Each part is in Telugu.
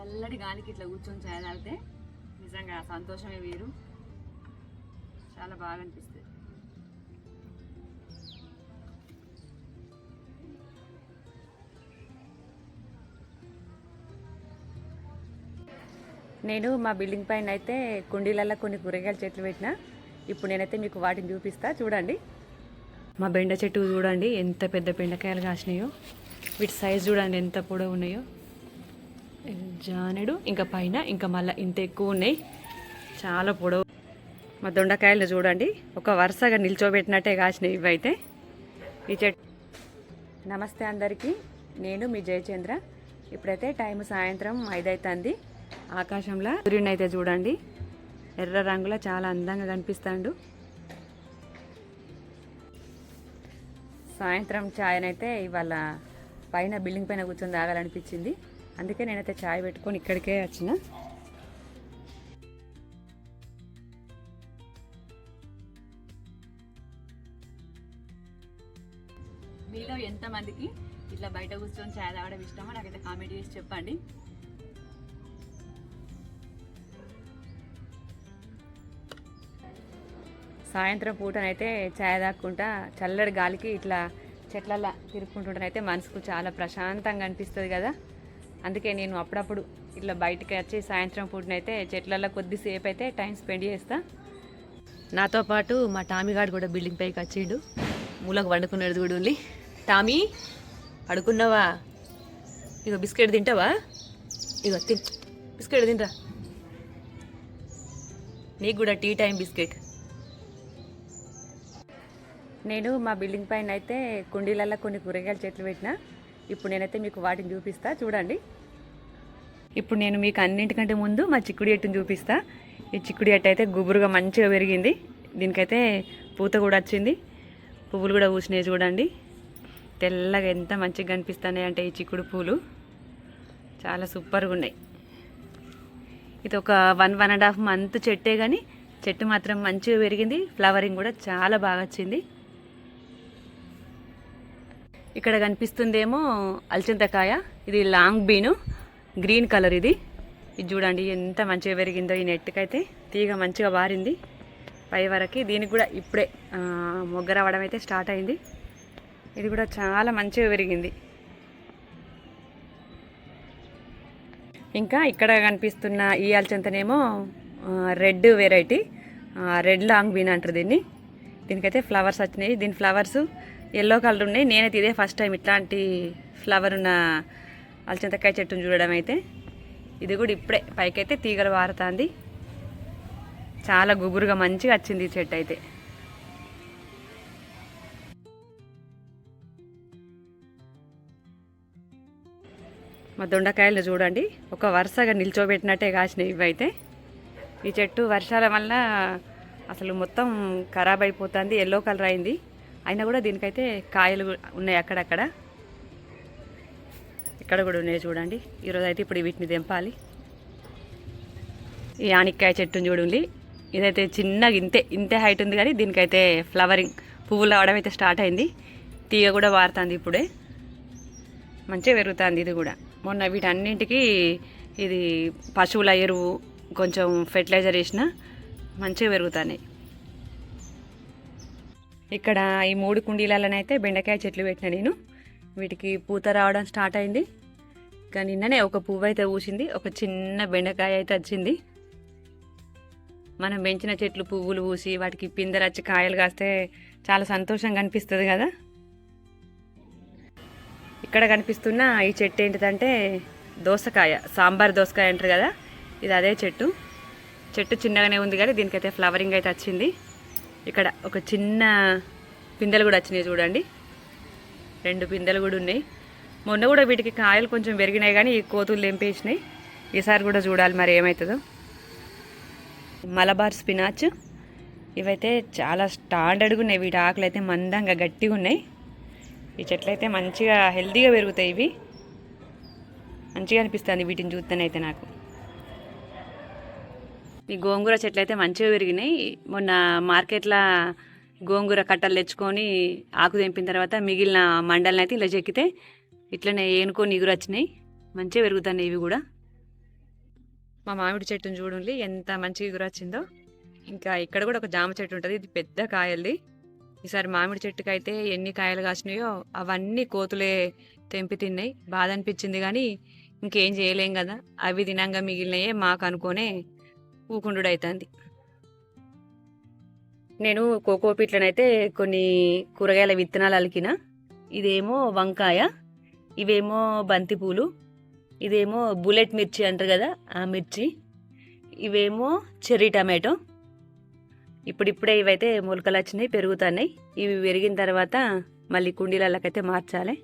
చల్లటి గాలికి ఇట్లా కూర్చొని చాయ్ తాగితే నిజంగా సంతోషమే వేరు. చాలా బాగా అనిపిస్తుంది. నేను మా బిల్డింగ్ పైన అయితే కుండీలలో కొన్ని కూరగాయల చెట్లు పెట్టిన. ఇప్పుడు నేనైతే మీకు వాటిని చూపిస్తా చూడండి. మా బెండ చెట్టు చూడండి ఎంత పెద్ద బెండకాయలు కాసినాయో. వీటి సైజ్ చూడండి ఎంత పొడవు ఉన్నాయో జానెడు ఇంకా పైన ఇంకా మళ్ళీ ఇంత ఎక్కువ ఉన్నాయి. చాలా పొడవు. మా దొండకాయలు చూడండి. ఒక వరుసగా నిల్చోబెట్టినట్టే కాసినాయి ఇవైతే. ఈ చెట్టు నమస్తే అందరికీ. నేను మీ జయచంద్ర. ఇప్పుడైతే టైం సాయంత్రం ఐదైతుంది. ఆకాశంలో సూర్యుని అయితే చూడండి. ఎర్ర రంగులో చాలా అందంగా కనిపిస్తాడు. సాయంత్రం ఛాయ్నైతే ఇవాళ పైన బిల్డింగ్ పైన కూర్చొని తాగాలనిపించింది. అందుకే నేనైతే ఛాయ్ పెట్టుకొని ఇక్కడికే వచ్చిన. మీలో ఎంతమందికి ఇట్లా బయట కూర్చొని ఛాయ్ తాగడం ఇష్టమో నాకైతే కామెంట్ చేసి చెప్పండి. సాయంత్రం పూటనైతే ఛాయ్ తాక్కుంటా చల్లటి గాలికి ఇట్లా చెట్లల్లో తిరుక్కుంటుంటేనైతే మనసుకు చాలా ప్రశాంతంగా అనిపిస్తుంది కదా. అందుకే నేను అప్పుడప్పుడు ఇట్లా బయటకు వచ్చి సాయంత్రం పూటనైతే చెట్లల్లో కొద్దిసేపు అయితే టైం స్పెండ్ చేస్తా. నాతో పాటు మా టామీగాడు కూడా బిల్డింగ్ పైకి వచ్చిండు. మూలకు వండుకునేది కూడా ఉంది టామీ పడుకున్నావా? ఇగో బిస్కెట్ తింటావా? ఇగో తిన్ బిస్కెట్ తింటా. నీకు కూడా టీ టైం బిస్కెట్. నేను మా బిల్డింగ్ పైన అయితే కుండీలలో కొన్ని కూరగాయల చెట్లు పెట్టిన. ఇప్పుడు నేనైతే మీకు వాటిని చూపిస్తా. చూడండి. ఇప్పుడు నేను మీకు అన్నింటికంటే ముందు మా చిక్కుడు చెట్టుని చూపిస్తా. ఈ చిక్కుడు చెట్టు అయితే గుబురుగా మంచిగా పెరిగింది. దీనికైతే పూత కూడా వచ్చింది. పువ్వులు కూడా పూసినాయి చూడండి. తెల్లగా ఎంత మంచిగా కనిపిస్తున్నాయి అంటే ఈ చిక్కుడు పూలు. చాలా సూపర్గా ఉన్నాయి. ఇది ఒక one one and half month చెట్టే కానీ చెట్టు మాత్రం మంచిగా పెరిగింది. ఫ్లవరింగ్ కూడా చాలా బాగా వచ్చింది. ఇక్కడ కనిపిస్తుందేమో అల్చింతకాయ. ఇది లాంగ్ బీను. గ్రీన్ కలర్ ఇది. ఇది చూడండి ఎంత మంచిగా పెరిగిందో ఈ నెట్కైతే తీగ మంచిగా వారింది. పై వరకు దీనికి కూడా ఇప్పుడే మొగ్గర మొగ్గ రావడం అయితే స్టార్ట్ అయింది. ఇది కూడా చాలా మంచిగా పెరిగింది. ఇంకా ఇక్కడ కనిపిస్తున్న ఈ అల్చంతనేమో red variety red long bean అంటారు దీన్ని. దీనికైతే ఫ్లవర్స్ వచ్చినాయి. దీని ఫ్లవర్స్ ఎల్లో కలర్ ఉన్నాయి. నేనైతే ఇదే ఫస్ట్ టైం ఇట్లాంటి ఫ్లవర్ ఉన్న అలచింతకాయ చెట్టును చూడడం అయితే. ఇది కూడా ఇప్పుడే పైకైతే తీగలు వారుతుంది. చాలా గుబురుగా మంచిగా వచ్చింది ఈ చెట్టు అయితే. మా దొండకాయలు చూడండి. ఒక వరుసగా నిల్చోబెట్టినట్టే కాసినాయి ఇవైతే. ఈ చెట్టు వర్షాల వల్ల అసలు మొత్తం ఖరాబ్ అయిపోతుంది. ఎల్లో కలర్ అయింది. అయినా కూడా దీనికైతే కాయలు ఉన్నాయి అక్కడక్కడ. ఇక్కడ కూడా ఉన్నాయి చూడండి. ఈరోజు అయితే ఇప్పుడు వీటిని తెంపాలి. ఈ ఆనిక్కాయ చెట్టును చూడండి. ఇదైతే చిన్నగా ఇంతే ఇంతే హైట్ ఉంది కానీ దీనికైతే ఫ్లవరింగ్ పువ్వులు రావడం అయితే స్టార్ట్ అయింది. తీగ కూడా వారుతుంది ఇప్పుడే. మంచిగా పెరుగుతుంది ఇది కూడా. మొన్న వీటన్నింటికి ఇది పశువుల ఎరువు కొంచెం ఫెర్టిలైజర్ వేసిన మంచిగా పెరుగుతున్నాయి. ఇక్కడ ఈ మూడు కుండీలలోనైతే బెండకాయ చెట్లు పెట్టిన నేను. వీటికి పూత రావడం స్టార్ట్ అయింది. కానీ నిన్ననే ఒక పువ్వు అయితే పూసింది. ఒక చిన్న బెండకాయ అయితే వచ్చింది. మనం పెంచిన చెట్లు పువ్వులు పూసి వాటికి పిందెలు వచ్చి కాయలు కాస్తే చాలా సంతోషంగా అనిపిస్తుంది కదా. ఇక్కడ కనిపిస్తున్న ఈ చెట్టు ఏంటిదంటే దోసకాయ సాంబార్ దోసకాయ అంటారు కదా. ఇది అదే చెట్టు. చెట్టు చిన్నగానే ఉంది కానీ దీనికైతే ఫ్లవరింగ్ అయితే వచ్చింది. ఇక్కడ ఒక చిన్న పిందెలు కూడా వచ్చినాయి చూడండి. రెండు పిందెలు కూడా ఉన్నాయి. మొన్న కూడా వీటికి కాయలు కొంచెం పెరిగినాయి కానీ ఈ కోతులు తెంపేసినాయి. ఈసారి కూడా చూడాలి మరి ఏమవుతుందో మలబార్ స్పినాచ్. ఇవైతే చాలా స్టాండర్డ్గా ఉన్నాయి. వీటి ఆకులు అయితే మందంగా గట్టిగా ఉన్నాయి. ఈ చెట్లు అయితే మంచిగా హెల్తీగా పెరుగుతాయి ఇవి. మంచిగా అనిపిస్తుంది వీటిని చూస్తేనైతే నాకు. ఈ గోంగూర చెట్లు అయితే మంచిగా పెరిగినాయి. మొన్న మార్కెట్లో గోంగూర కట్టలు తెచ్చుకొని ఆకు తెంపిన తర్వాత మిగిలిన మండలని అయితే ఇలా చెక్కితే ఇట్లనే ఏనుకొని ఎగురు వచ్చినాయి. మంచిగా పెరుగుతున్నాయి ఇవి కూడా. మా మామిడి చెట్టును చూడండి ఎంత మంచిగా ఎగురొచ్చిందో ఇంకా ఇక్కడ కూడా ఒక జామ చెట్టు ఉంటుంది ఇది పెద్ద కాయల్ది. ఈసారి మామిడి చెట్టుకి అయితే ఎన్ని కాయలు కాసినాయో అవన్నీ కోతులే తెంపి తిన్నాయి. బాధ అనిపించింది కానీ ఇంకేం చేయలేం కదా. అవి తినంగా మిగిలినయే మాకు అనుకోనే ఊకుండు నేను కోకో పిట్లనైతే కొన్ని కూరగాయల విత్తనాలు అలికిన. ఇదేమో వంకాయ ఇవేమో బంతిపూలు ఇదేమో బుల్లెట్ మిర్చి అంటారు కదా ఆ మిర్చి ఇవేమో చెర్రీ టమాటో. ఇప్పుడిప్పుడే ఇవైతే మొలకలు వచ్చినాయి పెరుగుతున్నాయి. ఇవి పెరిగిన తర్వాత మళ్ళీ కుండీలకైతే మార్చాలి.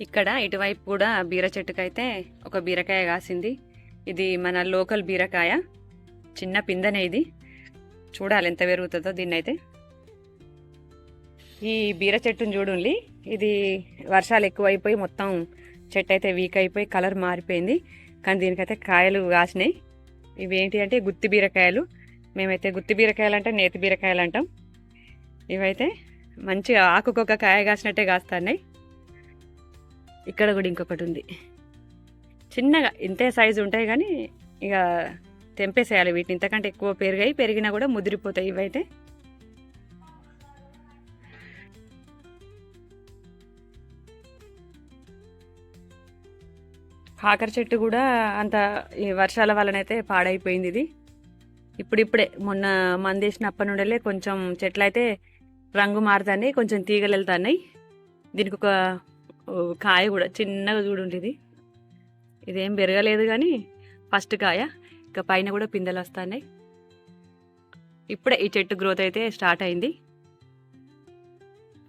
ఇక్కడ ఇటువైపు కూడా బీర చెట్టుకైతే ఒక బీరకాయ కాసింది. ఇది మన లోకల్ బీరకాయ. చిన్న పిందనే ఇది. చూడాలి ఎంత పెరుగుతుందో దీన్ని అయితే ఈ బీర చెట్టును చూడండి. ఇది వర్షాలు ఎక్కువైపోయి మొత్తం చెట్టు అయితే వీక్ అయిపోయి కలర్ మారిపోయింది. కానీ దీనికైతే కాయలు కాసినాయి. ఇవి ఏంటి అంటే గుత్తి బీరకాయలు. మేమైతే గుత్తి బీరకాయలు అంటే నేతి బీరకాయలు అంటాం. ఇవైతే మంచిగా ఆకుకొక కాయ కాసినట్టే కాస్తాయి ఇక్కడ కూడా ఇంకొకటి ఉంది. చిన్నగా ఇంతే సైజు ఉంటాయి కానీ ఇక తెంపేసేయాలి వీటిని. ఇంతకంటే ఎక్కువ పెరిగాయి పెరిగినా కూడా ముదిరిపోతాయి ఇవైతే. కాకర చెట్టు కూడా అంత ఈ వర్షాల వల్లనైతే పాడైపోయింది ఇది. ఇప్పుడిప్పుడే మొన్న మందేసిన అప్పటి నుండలే కొంచెం చెట్లు అయితే రంగు మారుతాన్నాయి కొంచెం తీగలు వెళ్తున్నాయి దీనికి ఒక కాయ కూడా చిన్నగా చూడండి ఇది ఇదేం పెరగలేదు కానీ ఫస్ట్ కాయ ఇంకా పైన కూడా పిందెలు వస్తున్నాయి. ఇప్పుడే ఈ చెట్టు గ్రోత్ అయితే స్టార్ట్ అయింది.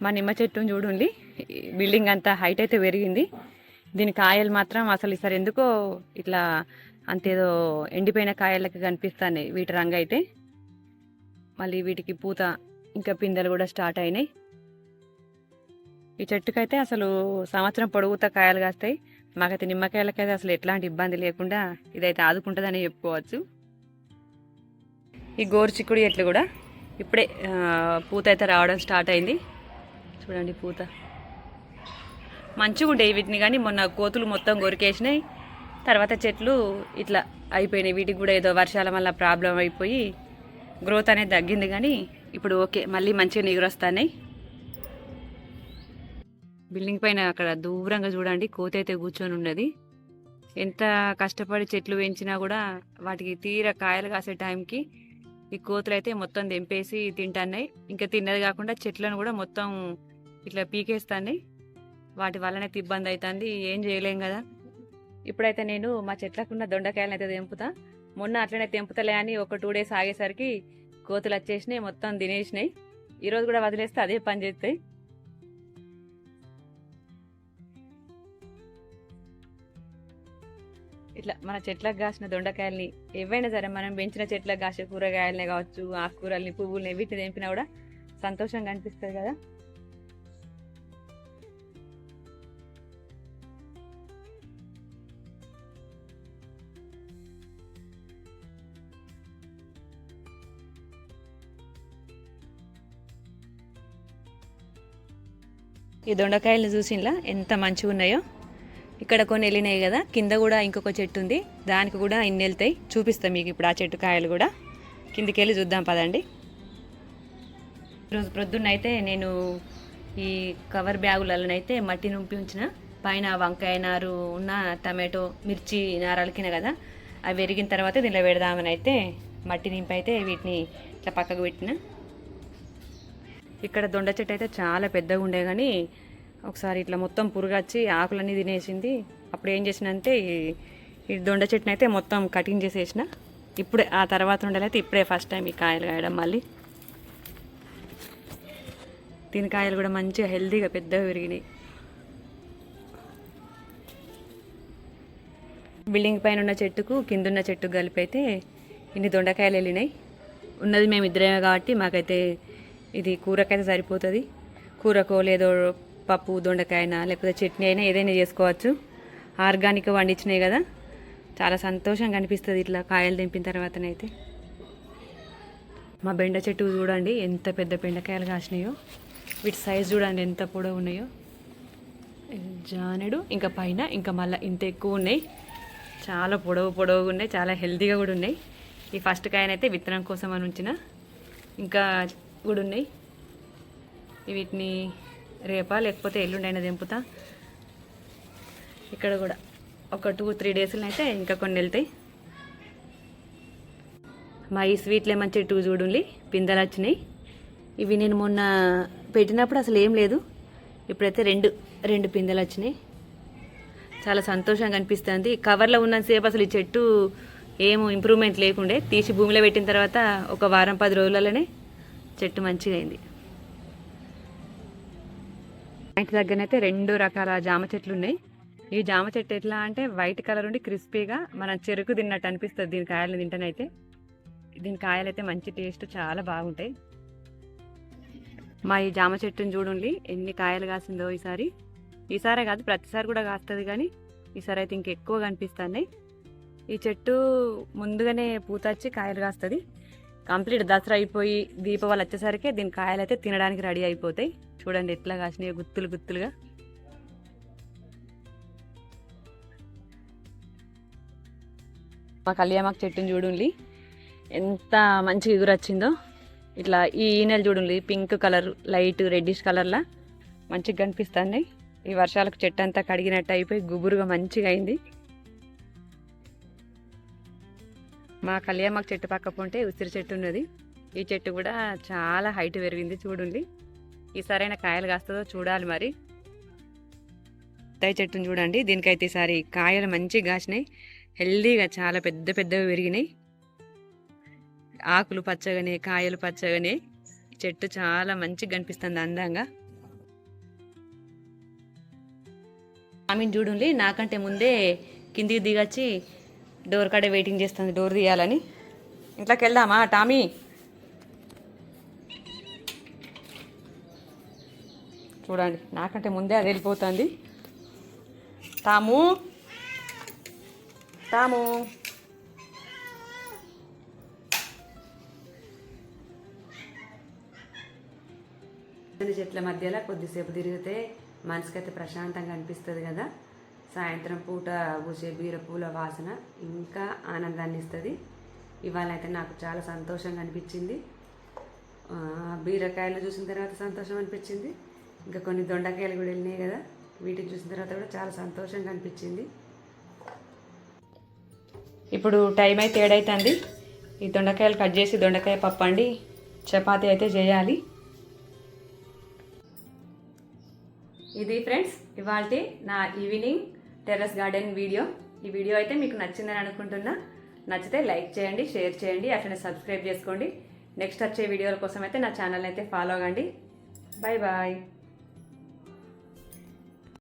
మా నిమ్మ చెట్టును చూడండి బిల్డింగ్ అంతా హైట్ అయితే పెరిగింది. దీని కాయలు మాత్రం అసలు ఈసారి ఎందుకో ఇట్లా అంతేదో ఎండిపోయిన కాయలకి కనిపిస్తున్నాయి వీటి రంగు అయితే. మళ్ళీ వీటికి పూత ఇంకా పిందెలు కూడా స్టార్ట్ అయినాయి. ఈ చెట్టుకైతే అసలు సంవత్సరం పొడుగుతా కాయలు కాస్తాయి. మాకైతే నిమ్మకాయలకైతే అసలు ఎట్లాంటి ఇబ్బంది లేకుండా ఇదైతే ఆదుకుంటుందని చెప్పుకోవచ్చు. ఈ గోరు చిక్కుడు ఎట్లు కూడా ఇప్పుడే పూత అయితే రావడం స్టార్ట్ అయింది. చూడండి పూత. మంచిగా ఉండేవి వీటిని కానీ మొన్న కోతులు మొత్తం గొరికేసినాయి. తర్వాత చెట్లు ఇట్లా అయిపోయినాయి. వీటికి కూడా ఏదో వర్షాల వల్ల ప్రాబ్లం అయిపోయి గ్రోత్ అనేది తగ్గింది కానీ ఇప్పుడు ఓకే. మళ్ళీ మంచిగా నిగురొస్తున్నాయి బిల్డింగ్ పైన అక్కడ దూరంగా చూడండి కోతి అయితే కూర్చొని ఉన్నది. ఎంత కష్టపడి చెట్లు పెంచినా కూడా వాటికి తీర కాయలు కాసే టైంకి ఈ కోతులు అయితే మొత్తం తెంపేసి తింటున్నాయి. ఇంకా తిన్నది కాకుండా చెట్లను కూడా మొత్తం ఇట్లా పీకేస్తాయి వాటి వల్లనే ఇబ్బంది అవుతుంది ఏం చేయలేం కదా. ఇప్పుడైతే నేను మా చెట్లకున్న దొండకాయలను అయితే తెంపుతా. మొన్న అట్లనే తెంపుతలే అని ఒక టూ డేస్ ఆగేసరికి కోతులు వచ్చేసినాయి మొత్తం తినేసినాయి. ఈరోజు కూడా వదిలేస్తే అదే పని చేస్తాయి. ఇట్లా మన చెట్లకు కాసిన దొండకాయల్ని ఏవైనా సరే మనం పెంచిన చెట్లకు కాసే కూరగాయలనే కావచ్చు ఆకుకూరల్ని పువ్వుల్ని వీటిని తెంపినా కూడా సంతోషంగా అనిపిస్తుంది కదా? ఈ దొండకాయలను చూసిన్లా ఎంత మంచిగా ఉన్నాయో ఇక్కడ కొన్ని వెళ్ళినాయి కదా కింద కూడా ఇంకొక చెట్టు ఉంది. దానికి కూడా ఇన్ని వెళ్తాయి. చూపిస్తాం మీకు ఇప్పుడు ఆ చెట్టు కాయలు కూడా. కిందికి వెళ్ళి చూద్దాం పదండి. ఈరోజు ప్రొద్దున్న అయితే నేను ఈ కవర్ బ్యాగులలోనైతే మట్టి నింపి ఉంచిన. పైన వంకాయ నారు ఉన్న టమాటో మిర్చి నారలకిన కదా. అవి పెరిగిన తర్వాత దీనిలో పెడదామని అయితే మట్టి నింపి అయితే వీటిని ఇట్లా పక్కకు పెట్టిన. ఇక్కడ దొండ చెట్టు అయితే చాలా పెద్దగా ఉండే కానీ ఒకసారి ఇట్లా మొత్తం పురుగచ్చి ఆకులన్నీ తినేసింది. అప్పుడు ఏం చేసిన అంటే ఈ- దొండ చెట్టుని అయితే మొత్తం కటింగ్ చేసేసిన. ఇప్పుడే ఆ తర్వాత ఉండాలైతే ఇప్పుడే ఫస్ట్ టైం ఈ కాయలు కాయడం మళ్ళీ. దీని కాయలు కూడా మంచిగా హెల్తీగా పెద్దగా పెరిగినాయి. బిల్డింగ్ పైన ఉన్న చెట్టుకు కింద ఉన్న చెట్టుకు కలిపైతే ఇన్ని దొండకాయలు వెళ్ళినాయి. ఉన్నది మేము ఇద్దరేమే కాబట్టి మాకైతే ఇది కూరకైతే సరిపోతుంది. కూరకో లేదో పప్పు దొండకాయనా లేకపోతే చట్నీ అయినా ఏదైనా చేసుకోవచ్చు. ఆర్గానిక్ వండించినాయి కదా. చాలా సంతోషంగా అనిపిస్తుంది ఇట్లా కాయలు దింపిన తర్వాతనైతే. మా బెండ చెట్టు చూడండి ఎంత పెద్ద బెండకాయలు కాసినాయో. వీటి సైజ్ చూడండి ఎంత పొడవు ఉన్నాయో. జానెడు ఇంకా పైన ఇంకా మళ్ళీ ఇంత ఎక్కువ ఉన్నాయి. చాలా పొడవు పొడవుగా ఉన్నాయి చాలా హెల్తీగా కూడా ఉన్నాయి. ఈ ఫస్ట్ కాయనైతే విత్తనం కోసం అని ఉంచిన. ఇంకా కూడా ఉన్నాయి. వీటిని రేపా లేకపోతే ఎల్లుండైనా దింపుతా? ఇక్కడ కూడా ఒక టూ త్రీ డేస్లో అయితే ఇంకా కొన్ని వెళ్తాయి. మా ఈ స్వీట్లే మంచి చెట్టు చూడుండి పిందెలు వచ్చినాయి. ఇవి నేను మొన్న పెట్టినప్పుడు అసలు ఏం లేదు. ఇప్పుడైతే రెండు రెండు పిందెలు వచ్చినాయి. చాలా సంతోషంగా అనిపిస్తుంది. కవర్లో ఉన్నంతసేపు అసలు ఈ చెట్టు ఏం ఇంప్రూవ్మెంట్ లేకుండే. తీసి భూమిలో పెట్టిన తర్వాత ఒక వారం పది రోజులలోనే చెట్టు మంచిగా అయింది. ఇంటి దగ్గరనైతే రెండు రకాల జామ చెట్లు ఉన్నాయి. ఈ జామ చెట్టు ఎట్లా అంటే వైట్ కలర్ ఉండి క్రిస్పీగా మనం చెరుకు తిన్నట్టు అనిపిస్తుంది దీని కాయలు తింటనైతే. దీని కాయలు అయితే మంచి టేస్ట్ చాలా బాగుంటాయి. మా ఈ జామ చెట్టుని చూడండి ఎన్ని కాయలు కాసిందో ఈసారి. ఈసారే కాదు ప్రతిసారి కూడా కాస్తుంది కానీ ఈసారి అయితే ఇంకెక్కువ కనిపిస్తున్నాయి. ఈ చెట్టు ముందుగానే పూత వచ్చి కాయలు కాస్తుంది. కంప్లీట్ దసరా అయిపోయి దీపావళి వచ్చేసరికి దీని కాయలు అయితే తినడానికి రెడీ అయిపోతాయి. చూడండి ఎట్లా కాసినాయి గుత్తులు గుత్తులుగా. మా కళ్యామాకు చెట్టుని చూడండి ఎంత మంచిగా ఎగురొచ్చిందో. ఇట్లా ఈ ఈనెలు చూడండి పింక్ కలర్ లైట్ రెడ్డిష్ కలర్లా. మంచిగా కనిపిస్తుంది ఈ వర్షాలకు చెట్టు అంతా కడిగినట్టు అయిపోయి గుబురుగా మంచిగా అయింది. మా కళ్యామాకు చెట్టు పక్క పొంటే ఉసిరి చెట్టు ఉన్నది. ఈ చెట్టు కూడా చాలా హైట్ పెరిగింది చూడండి. ఈ కాయలు కాస్తుందో చూడాలి మరి. బత్తాయి చెట్టును చూడండి. దీనికైతే ఈసారి కాయలు మంచిగా కాసినాయి. హెల్దీగా చాలా పెద్ద పెద్దవి పెరిగినాయి. ఆకులు పచ్చగానే కాయలు పచ్చగానే చెట్టు చాలా మంచిగా కనిపిస్తుంది అందంగా. ఆమెను చూడండి. నాకంటే ముందే కిందికి దిగొచ్చి డోర్ కాడే వెయిటింగ్ చేస్తుంది డోర్ తీయాలని. ఇంట్లోకి వెళ్దామా టామీ? చూడండి నాకంటే ముందే అది వెళ్ళిపోతుంది. తాము తాము చెట్ల మధ్యలో కొద్దిసేపు తిరిగితే మనసుకైతే ప్రశాంతంగా అనిపిస్తుంది కదా. సాయంత్రం పూట పూసే బీరపూల వాసన ఇంకా ఆనందాన్ని ఇస్తుంది. ఇవాళ అయితే నాకు చాలా సంతోషంగా అనిపించింది. బీరకాయలు చూసిన తర్వాత సంతోషం అనిపించింది. ఇంకా కొన్ని దొండకాయలు కూడా వెళ్ళినాయి కదా వీటిని చూసిన తర్వాత కూడా చాలా సంతోషంగా అనిపించింది. ఇప్పుడు టైం అయితే ఏడైతుంది. ఈ దొండకాయలు కట్ చేసి దొండకాయ పప్పు అండి. చపాతీ అయితే చేయాలి. ఇది ఫ్రెండ్స్ ఇవాళ నా ఈవినింగ్ టెర్రస్ గార్డెన్ వీడియో ఈ వీడియో అయితే మీకు నచ్చిందని అనుకుంటున్నా. నచ్చితే లైక్ చేయండి షేర్ చేయండి అట్లనే సబ్స్క్రైబ్ చేసుకోండి. నెక్స్ట్ వచ్చే వీడియోల కోసం అయితే నా ఛానల్ అయితే ఫాలో అవ్వండి. Bye bye